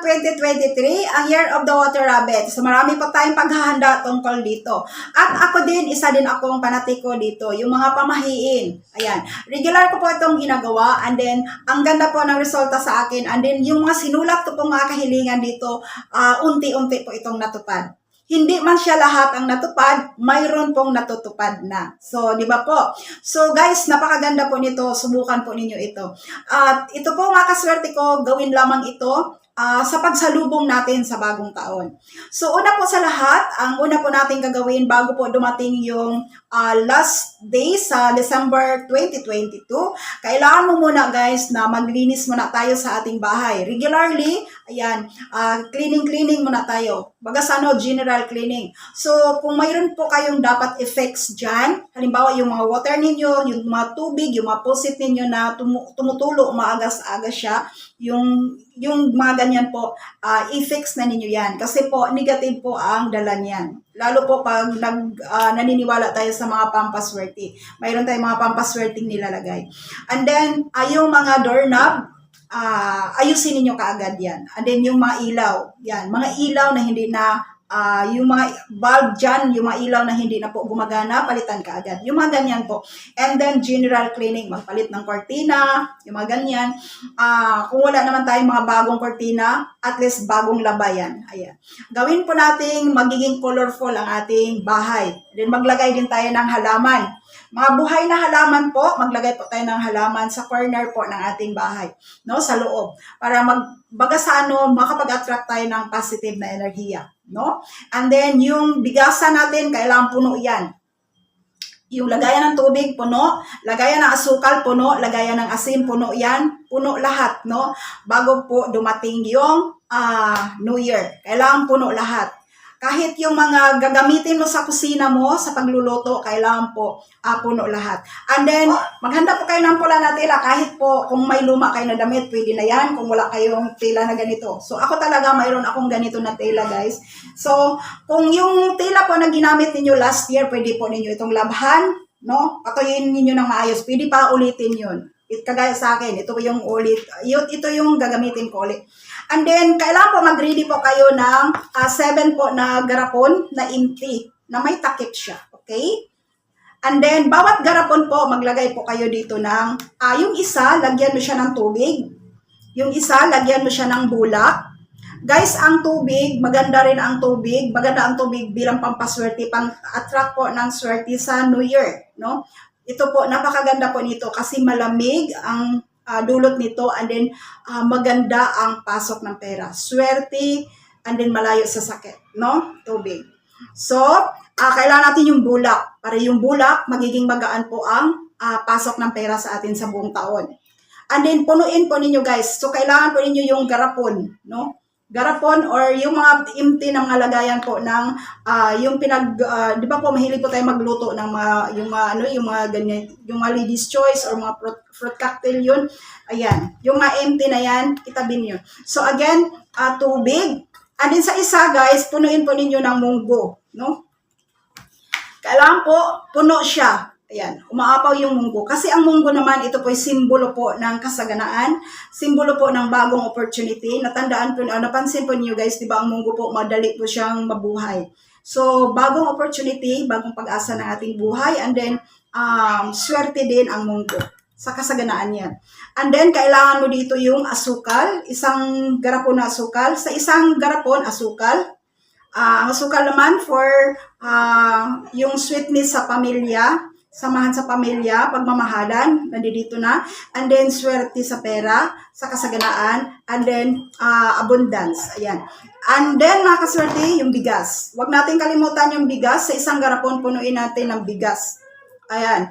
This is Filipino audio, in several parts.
ng 2023, ang Year of the Water Rabbit. So marami pa tayong paghahanda tungkol dito. At ako din, isa din akong panatiko dito, yung mga pamahiin. Ayan. Regular ko po itong ginagawa and then ang ganda po ng resulta sa akin and then yung mga sinulat ko pong mga kahilingan dito, ah, unti-unti po itong natupad. Hindi man siya lahat ang natupad, mayroon pong natutupad na. So, di ba po? So, guys, napakaganda po nito. Subukan po ninyo ito. At ito po mga kaswerte ko, gawin lamang ito ah, sa pagsalubong natin sa bagong taon. So, una po sa lahat, ang una po natin gagawin bago po dumating yung ah, last day sa December 2022, kailangan mo muna guys na maglinis muna tayo sa ating bahay. Regularly, ayan, ah, cleaning-cleaning muna tayo. Bagas ano, general cleaning. So, kung mayroon po kayong dapat effects dyan, halimbawa yung mga water ninyo, yung mga tubig, yung mga faucet ninyo na tumu- tumutulo, umaagas-agas siya, yung yung mga ganyan po, ah, i-fix na ninyo yan. Kasi po, negative po ang dala niyan. Lalo po pag nag, ah, naniniwala tayo sa mga pampaswerte. Mayroon tayong mga pampaswerte nilalagay. And then, ay yung mga doorknob, ah, ayusin ninyo kaagad yan. And then yung mga ilaw, yan, mga ilaw na hindi na ah, yung mga bulb dyan, yung mga ilaw na hindi na po gumagana, palitan ka agad. Yung mga ganyan po. And then, general cleaning, magpalit ng kortina, yung mga ganyan. Ah, kung wala naman tayong mga bagong kortina, at least bagong labayan. Ayan. Gawin po nating magiging colorful ang ating bahay. Then, maglagay din tayo ng halaman. Mga buhay na halaman po, maglagay po tayo ng halaman sa corner po ng ating bahay, no, sa loob para mag baga sa ano, makapag-attract tayo ng positive na enerhiya, no? And then yung bigasan natin, kailangan puno 'yan. Yung lagayan ng tubig, puno. Lagayan ng asukal, puno. Lagayan ng asin, puno yan. Puno lahat, no? Bago po dumating yung ah, New Year. Kailangan puno lahat. Kahit yung mga gagamitin mo sa kusina mo, sa pagluluto, kailangan po ah, puno lahat. And then, maghanda po kayo ng pula na tela. Kahit po kung may luma kayo na damit, pwede na yan. Kung wala kayong tela na ganito. So, ako talaga mayroon akong ganito na tela, guys. So, kung yung tela po na ginamit ninyo last year, pwede po ninyo itong labhan, no? Patuyin ninyo ng maayos. Pwede pa ulitin yun. It, kagaya sa akin, ito yung ulit, ito yung gagamitin ko ulit. And then, kailangan po mag-ready po kayo ng 7 po na garapon na empty, na may takip siya. Okay? And then, bawat garapon po, maglagay po kayo dito ng, ah, yung isa, lagyan mo siya ng tubig. Yung isa, lagyan mo siya ng bulak. Guys, ang tubig, maganda rin ang tubig. Maganda ang tubig bilang pampaswerte, pang-attract po ng swerte sa New Year. No? Ito po, napakaganda po nito kasi malamig ang ah, dulot nito and then ah, maganda ang pasok ng pera. Swerte and then malayo sa sakit. No? Tubig. So, ah, kailangan natin yung bulak. Para yung bulak, magiging magaan po ang ah, pasok ng pera sa atin sa buong taon. And then, punuin po ninyo guys. So, kailangan po ninyo yung garapon, no? Garapon or yung mga empty na mga lagayan po ng ah, yung pinag, ah, di ba po mahilig po tayo magluto ng mga, yung mga, ano, yung mga ganyan, yung mga ladies choice or mga fruit, fruit cocktail yun. Ayan. Yung mga empty na yan, itabi niyo. So, again, ah, tubig. And then sa isa, guys, punuin po ninyo ng munggo, no? Kailangan po, puno siya. Ayan, umaapaw yung munggo. Kasi ang munggo naman, ito po ay simbolo po ng kasaganaan, simbolo po ng bagong opportunity. Natandaan po, ah, napansin po niyo guys, di ba ang munggo po, madali po siyang mabuhay. So, bagong opportunity, bagong pag-asa ng ating buhay, and then, um, swerte din ang munggo sa kasaganaan yan. And then, kailangan mo dito yung asukal, isang garapon na asukal. Sa isang garapon, asukal. Ah, ang asukal naman for ah, yung sweetness sa pamilya, samahan sa pamilya, pagmamahalan, nandito na. And then, swerte sa pera, sa kasaganaan, and then, ah, abundance. Ayan. And then, mga kaswerte, yung bigas. Huwag natin kalimutan yung bigas. Sa isang garapon, punuin natin ng bigas. Ayan.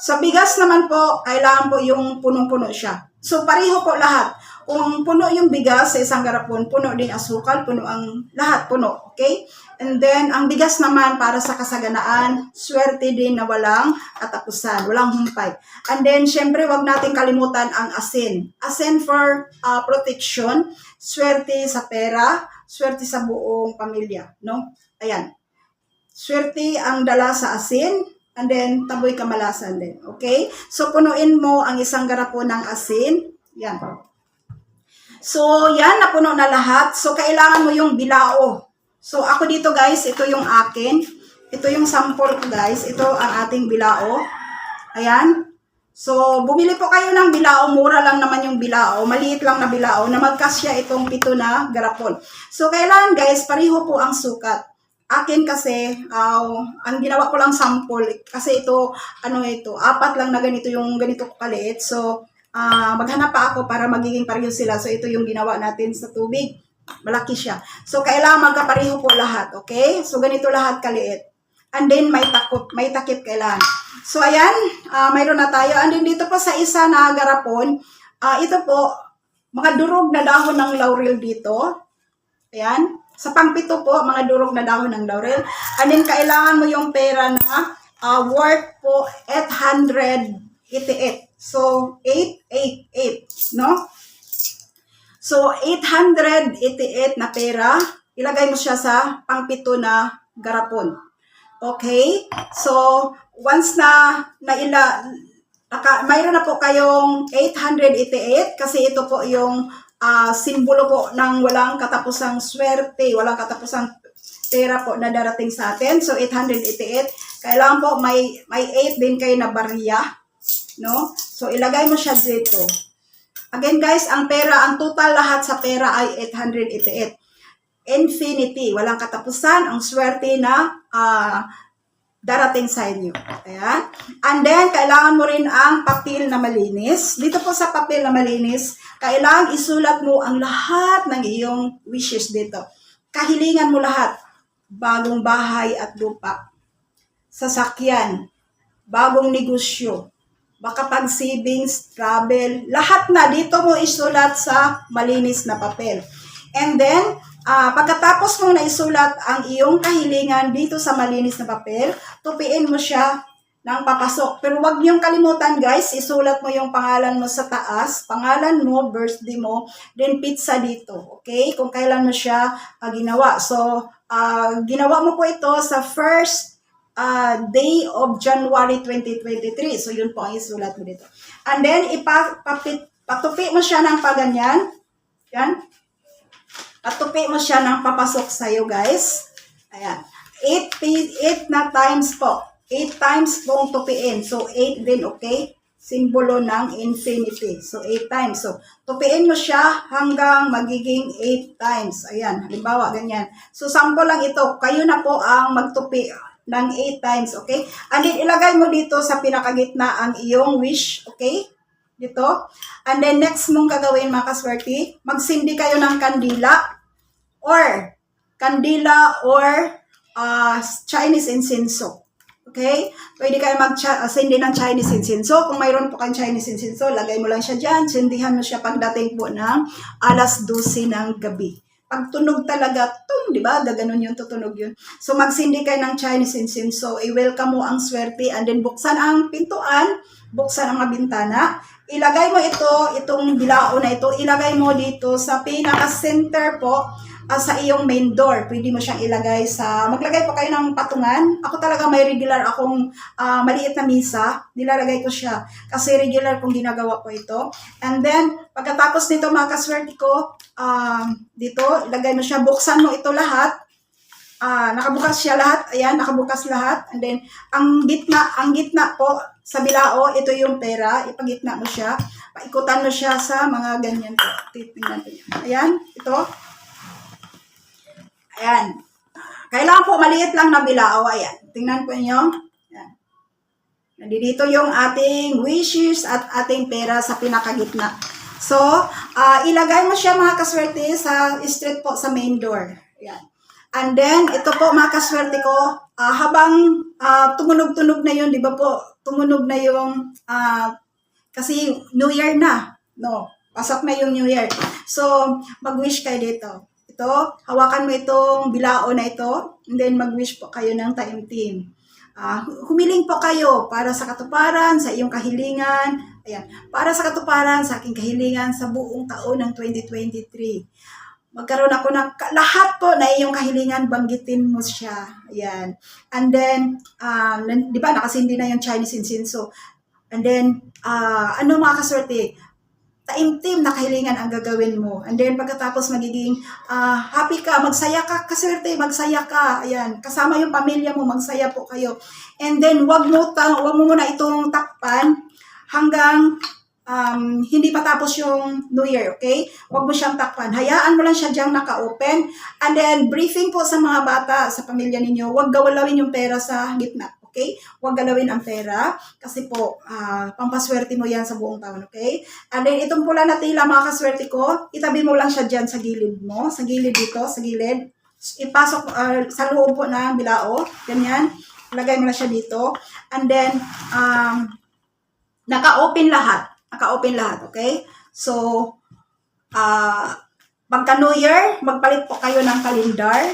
Sa bigas naman po, kailangan po yung punong-puno siya. So, pareho po lahat. Kung puno yung bigas sa isang garapon, puno din asukal, puno ang lahat, puno. Okay? And then, ang bigas naman para sa kasaganaan, swerte din na walang katapusan, walang humpay. And then, syempre, wag natin kalimutan ang asin. Asin for uh, protection, swerte sa pera, swerte sa buong pamilya. No? Ayan. Swerte ang dala sa asin, and then taboy kamalasan din. Okay? So, punuin mo ang isang garapon ng asin. Yan. So, yan, napuno na lahat. So, kailangan mo yung bilao. So, ako dito guys, ito yung akin. Ito yung sample ko guys. Ito ang ating bilao. Ayan. So, bumili po kayo ng bilao. Mura lang naman yung bilao. Maliit lang na bilao na magkasya itong pito na garapon. So, kailangan guys, pareho po ang sukat. Akin kasi, aw, ang ginawa ko lang sample. Kasi ito, ano ito, apat lang na ganito yung ganito ko kaliit. So, ah maghanap pa ako para magiging pareho sila. So, ito yung ginawa natin sa tubig. Malaki siya. So, kailangan magkapareho po lahat. Okay? So, ganito lahat kaliit. And then, may takip, may takip kailangan. So, ayan, ah, mayroon na tayo. And then, dito po sa isa na garapon, ah, ito po, mga durog na dahon ng laurel dito. Ayan. Sa pangpito po, mga durog na dahon ng laurel. And then, kailangan mo yung pera na ah, worth po 888. So, 888, no? So, 888 na pera, ilagay mo siya sa pangpito na garapon. Okay? So, once na naila, naka, mayroon na po kayong 888 kasi ito po yung ah, simbolo po ng walang katapusang swerte, walang katapusang pera po na darating sa atin. So, 888. Kailangan po may, may 8 din kayo na barya. No? So, ilagay mo siya dito. Again guys, ang pera, ang total lahat sa pera ay 888. Infinity, walang katapusan, ang swerte na ah, darating sa inyo. Ayan. And then, kailangan mo rin ang papel na malinis. Dito po sa papel na malinis, kailangan isulat mo ang lahat ng iyong wishes dito. Kahilingan mo lahat. Bagong bahay at lupa. Sasakyan. Bagong negosyo baka pag savings, travel, lahat na dito mo isulat sa malinis na papel. And then, ah, pagkatapos mo na isulat ang iyong kahilingan dito sa malinis na papel, tupiin mo siya ng papasok. Pero wag niyong kalimutan guys, isulat mo yung pangalan mo sa taas, pangalan mo, birthday mo, then pizza dito. Okay? Kung kailan mo siya ah, ginawa. So, ah, ginawa mo po ito sa first uh, day of January 2023. So, yun po ang isulat mo dito. And then, ipapit, patupi mo siya ng paganyan. Yan. Patupi mo siya ng papasok sa'yo, guys. Ayan. 8, 8 na times po. 8 times pong tupiin. So, 8 din, okay? Simbolo ng infinity. So, 8 times. So, tupiin mo siya hanggang magiging 8 times. Ayan. Halimbawa, ganyan. So, sample lang ito. Kayo na po ang magtupi ng 8 times, okay? And then, ilagay mo dito sa pinakagitna ang iyong wish, okay? Dito. And then, next mong gagawin, mga kaswerte, magsindi kayo ng kandila or kandila or uh, Chinese incenso. Okay? Pwede kayo mag-sindi ng Chinese incenso. Kung mayroon po kang Chinese incenso, lagay mo lang siya dyan. Sindihan mo siya pagdating po ng alas 12 ng gabi pag tunog talaga, tung, di ba? Gaganon yung tutunog yun. So, magsindi kayo ng Chinese incense. So, i-welcome mo ang swerte and then buksan ang pintuan, buksan ang bintana. Ilagay mo ito, itong bilao na ito, ilagay mo dito sa pinaka-center po ah, sa iyong main door. Pwede mo siyang ilagay sa, maglagay po kayo ng patungan. Ako talaga may regular akong ah, maliit na misa. Nilalagay ko siya. Kasi regular kong ginagawa ko ito. And then, pagkatapos nito mga kaswerte ko, um, dito, ilagay mo siya, buksan mo ito lahat. Ah, nakabukas siya lahat. Ayan, nakabukas lahat. And then, ang gitna, ang gitna po, sa bilao, ito yung pera. Ipagitna mo siya. Paikutan mo siya sa mga ganyan po. Titingnan po. Ayan, ito. Ayan. Kailangan po maliit lang na bilao. Ayan. Tingnan po niyo. Ayan. Nandito yung ating wishes at ating pera sa pinakagitna. So, ah, ilagay mo siya mga kaswerte sa street po sa main door. Ayan. And then, ito po mga kaswerte ko, ah, habang ah, tumunog-tunog na yun, di ba po, tumunog na yung, ah, kasi New Year na, no, pasok na yung New Year. So, mag-wish kayo dito. Ito, hawakan mo itong bilao na ito, and then mag-wish po kayo ng time team. Ah, humiling po kayo para sa katuparan, sa iyong kahilingan. Ayan, para sa katuparan, sa aking kahilingan sa buong taon ng 2023. Magkaroon ako ng lahat po na iyong kahilingan, banggitin mo siya. Ayan. And then, nan- di ba, nakasindi na yung Chinese incense. And then, ah, ano mga kaswerte? Taimtim na kahilingan ang gagawin mo. And then pagkatapos magiging ah, happy ka, magsaya ka, kaswerte, magsaya ka. Ayan, kasama yung pamilya mo, magsaya po kayo. And then wag mo ta, wag mo muna itong takpan hanggang um, hindi pa tapos yung New Year, okay? Huwag mo siyang takpan. Hayaan mo lang siya diyang naka-open. And then, briefing po sa mga bata, sa pamilya ninyo, huwag gawalawin yung pera sa gitna, okay? Huwag galawin ang pera kasi po, ah, pampaswerte mo yan sa buong taon, okay? And then, itong pula na tila, mga kaswerte ko, itabi mo lang siya dyan sa gilid mo, sa gilid dito, sa gilid. Ipasok ah, sa loob po ng bilao, ganyan. Lagay mo na siya dito. And then, um, naka-open lahat. Naka-open lahat, okay? So, ah pagka New Year, magpalit po kayo ng kalendar.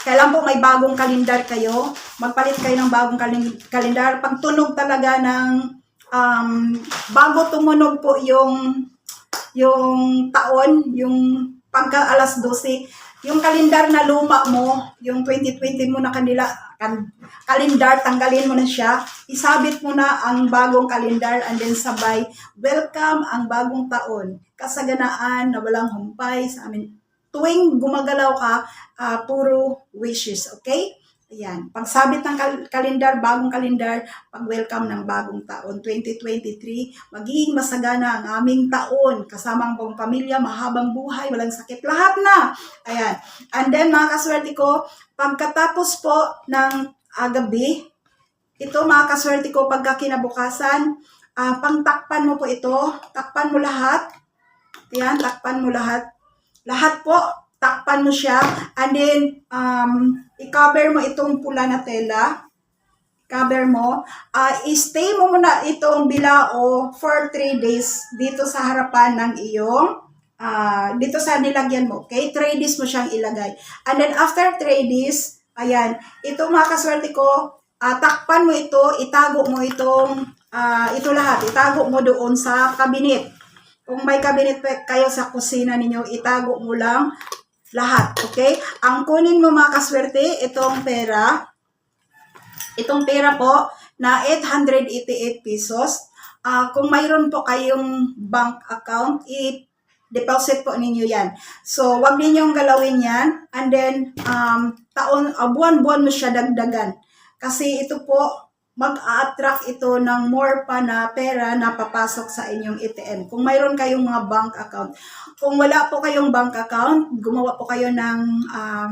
Kailan po may bagong kalendar kayo, magpalit kayo ng bagong kalendar. Pag tunog talaga ng, um, bago tumunog po yung, yung taon, yung pagka alas 12, yung kalendar na luma mo, yung 2020 mo na kanila, kan, kalendar, tanggalin mo na siya, isabit mo na ang bagong kalendar and then sabay, welcome ang bagong taon. Kasaganaan na walang humpay sa amin. Tuwing gumagalaw ka, ah, puro wishes, okay? Ayan. Pagsabit ng kal- kalendar, bagong kalendar, pag-welcome ng bagong taon, 2023, magiging masagana ang aming taon, kasama ang buong pamilya, mahabang buhay, walang sakit, lahat na. Ayan. And then, mga kaswerte ko, pagkatapos po ng ah, gabi, ito mga kaswerte ko, pagka kinabukasan, ah, pangtakpan mo po ito, takpan mo lahat, Ayan, takpan mo lahat. Lahat po, takpan mo siya. And then, um, i-cover mo itong pula na tela. Cover mo. Ah, i-stay mo muna itong bilao for 3 days dito sa harapan ng iyong ah, dito sa nilagyan mo. Okay? 3 days mo siyang ilagay. And then, after 3 days, ayan, ito mga kaswerte ko, ah, takpan mo ito, itago mo itong, ah, ito lahat, itago mo doon sa kabinet. Kung may cabinet kayo sa kusina ninyo, itago mo lang lahat, okay? Ang kunin mo mga kaswerte, itong pera, itong pera po na 888 pesos. Ah, kung mayroon po kayong bank account, i-deposit po ninyo yan. So, wag ninyong galawin yan. And then, um, taon, ah, buwan-buwan mo siya dagdagan. Kasi ito po, mag-a-attract ito ng more pa na pera na papasok sa inyong ATM. Kung mayroon kayong mga bank account. Kung wala po kayong bank account, gumawa po kayo ng um,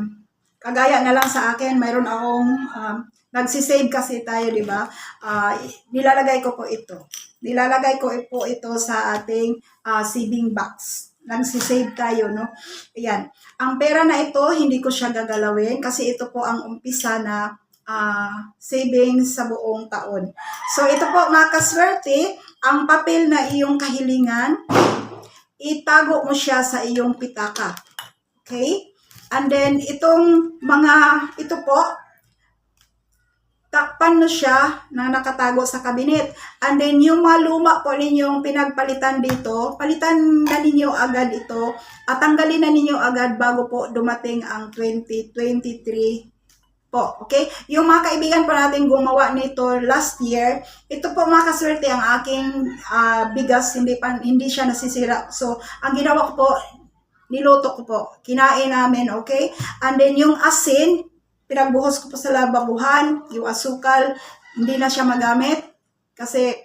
kagaya na lang sa akin, mayroon akong um, nagsisave kasi tayo, di ba? Ah, nilalagay ko po ito. Nilalagay ko po ito sa ating ah, saving box. Nagsisave tayo, no? Ayan. Ang pera na ito, hindi ko siya gagalawin kasi ito po ang umpisa na ah, savings sa buong taon. So, ito po mga kaswerte, ang papel na iyong kahilingan, itago mo siya sa iyong pitaka. Okay? And then, itong mga, ito po, takpan mo siya na nakatago sa kabinet. And then, yung mga luma po ninyong pinagpalitan dito, palitan na ninyo agad ito at tanggalin na ninyo agad bago po dumating ang 2023 po. Okay? Yung mga kaibigan po natin gumawa nito last year, ito po mga kaswerte ang aking ah, bigas, hindi, pa, hindi siya nasisira. So, ang ginawa ko po, niluto ko po. Kinain namin, okay? And then yung asin, pinagbuhos ko po sa lababuhan, yung asukal, hindi na siya magamit kasi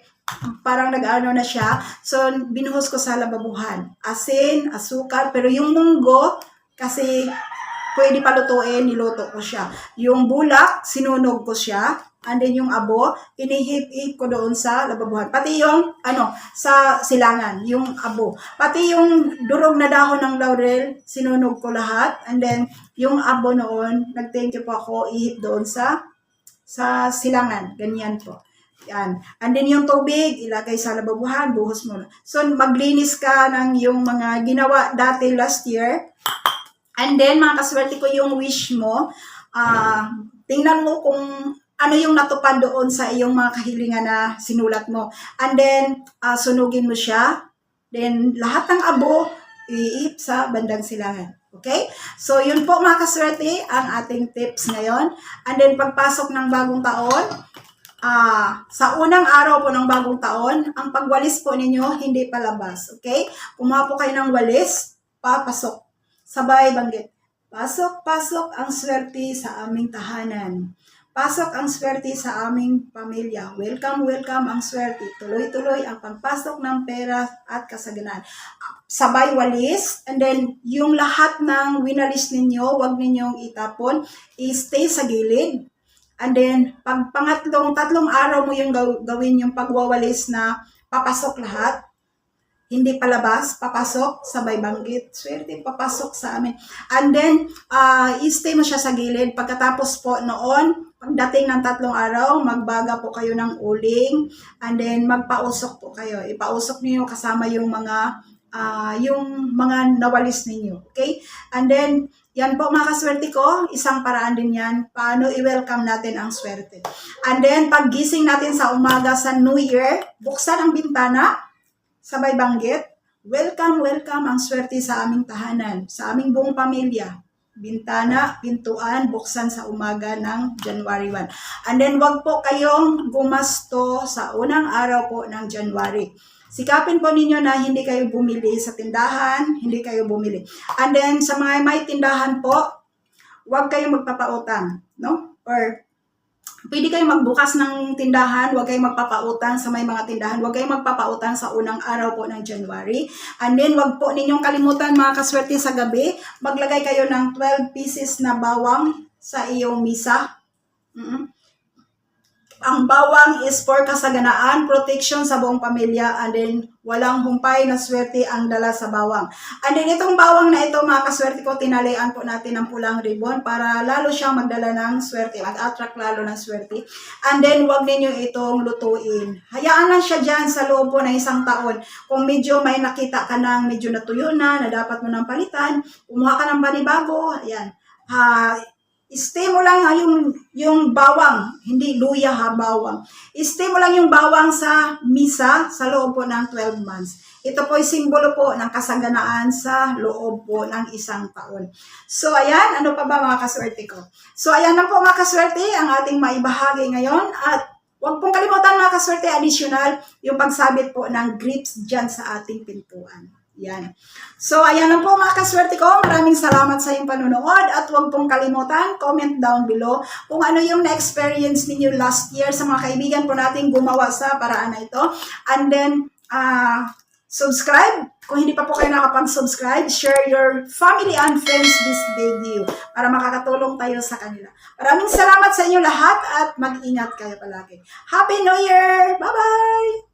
parang nag-ano na siya. So, binuhos ko sa lababuhan. Asin, asukal, pero yung munggo, kasi pwede palutuin, niluto ko siya. Yung bulak, sinunog ko siya. And then yung abo, inihip-hip ko doon sa lababuhan. Pati yung, ano, sa silangan, yung abo. Pati yung durog na dahon ng laurel, sinunog ko lahat. And then, yung abo noon, nag-thank you po ako, ihip doon sa sa silangan. Ganyan po. Yan. And then yung tubig, ilagay sa lababuhan, buhos mo. So, maglinis ka ng yung mga ginawa dati last year. And then, mga kaswerte ko yung wish mo, ah tingnan mo kung ano yung natupad doon sa iyong mga kahilingan na sinulat mo. And then, ah, sunugin mo siya. Then, lahat ng abo, iip sa bandang silangan. Okay? So, yun po mga kaswerte, ang ating tips ngayon. And then, pagpasok ng bagong taon, ah, sa unang araw po ng bagong taon, ang pagwalis po ninyo hindi palabas. Okay? Kumuha po kayo ng walis, papasok. Sabay banggit. Pasok, pasok ang swerte sa aming tahanan. Pasok ang swerte sa aming pamilya. Welcome, welcome ang swerte. Tuloy-tuloy ang pagpasok ng pera at kasaganaan. Sabay walis, and then yung lahat ng winalis ninyo, wag ninyong itapon, i-stay sa gilid. And then, pag pangatlong, tatlong araw mo yung gaw- gawin yung pagwawalis na papasok lahat, hindi palabas, papasok, sabay banggit, swerte, papasok sa amin. And then, uh, i-stay mo siya sa gilid. Pagkatapos po noon, pagdating ng tatlong araw, magbaga po kayo ng uling, and then magpausok po kayo. Ipausok niyo kasama yung mga ah, yung mga nawalis ninyo. Okay? And then, yan po mga kaswerte ko, isang paraan din yan, paano i-welcome natin ang swerte. And then, paggising natin sa umaga sa New Year, buksan ang bintana, sabay banggit, welcome, welcome ang swerte sa aming tahanan, sa aming buong pamilya. Bintana, pintuan, buksan sa umaga ng January 1. And then, wag po kayong gumasto sa unang araw po ng January. Sikapin po ninyo na hindi kayo bumili sa tindahan, hindi kayo bumili. And then, sa mga may tindahan po, wag kayong magpapautang, no? Or pwede kayong magbukas ng tindahan, huwag kayong magpapautang sa may mga tindahan, huwag kayong magpapautang sa unang araw po ng January. And then, huwag po ninyong kalimutan mga kaswerte sa gabi, maglagay kayo ng 12 pieces na bawang sa iyong misa. Mm-mm. Ang bawang is for kasaganaan, protection sa buong pamilya, and then walang humpay na swerte ang dala sa bawang. And then itong bawang na ito, mga kaswerte ko, tinalian po natin ng pulang ribbon para lalo siyang magdala ng swerte, mag-attract lalo ng swerte. And then wag ninyo itong lutuin. Hayaan lang siya dyan sa loob po ng isang taon. Kung medyo may nakita ka ng medyo natuyo na, na dapat mo nang palitan, kumuha ka ng banibago, ayan. Ah, Stay mo lang yung, yung bawang, hindi luya ha, bawang. Stay lang yung bawang sa misa sa loob po ng 12 months. Ito po ay simbolo po ng kasaganaan sa loob po ng isang taon. So ayan, ano pa ba mga kaswerte ko? So ayan na po mga kaswerte ang ating maibahagi ngayon at Huwag pong kalimutan mga kaswerte additional yung pagsabit po ng grips dyan sa ating pintuan. Yan. So, ayan lang po mga kaswerte ko. Maraming salamat sa iyong panunood at huwag pong kalimutan, comment down below kung ano yung na-experience ninyo last year sa mga kaibigan po natin gumawa sa paraan na ito. And then, ah, subscribe. Kung hindi pa po kayo nakapag-subscribe, share your family and friends this video para makakatulong tayo sa kanila. Maraming salamat sa inyo lahat at mag-ingat kayo palagi. Happy New Year! Bye-bye!